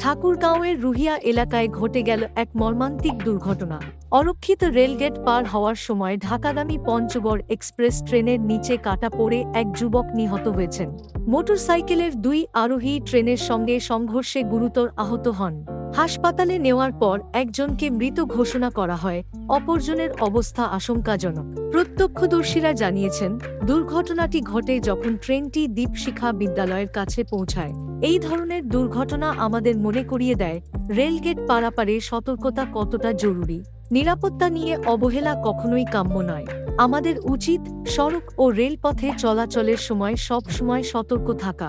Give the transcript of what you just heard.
ঠাকুরগাঁওয়ের রুহিয়া এলাকায় ঘটে গেল এক মর্মান্তিক দুর্ঘটনা। অরক্ষিত রেলগেট পার হওয়ার সময় ঢাকাগামী পঞ্চগড় এক্সপ্রেস ট্রেনের নিচে কাটা পড়ে এক যুবক নিহত হয়েছেন। মোটরসাইকেলের দুই আরোহী ট্রেনের সঙ্গে সংঘর্ষে গুরুতর আহত হন। হাসপাতালে নেওয়ার পর একজনকে মৃত ঘোষণা করা হয়। অপরজনের অবস্থা আশঙ্কাজনক। প্রত্যক্ষদর্শীরা জানিয়েছেন, দুর্ঘটনাটি ঘটে যখন ট্রেনটি দীপশিখা বিদ্যালয়ের কাছে পৌঁছায়। এই ধরনের দুর্ঘটনা আমাদের মনে করিয়ে দেয় রেলগেট পারাপারে সতর্কতা কতটা জরুরি? নিরাপত্তা নিয়ে অবহেলা কখনোই কাম্য নয়। আমাদের উচিত সড়ক ও রেলপথে চলাচলের সময় সব সময় সতর্ক থাকা।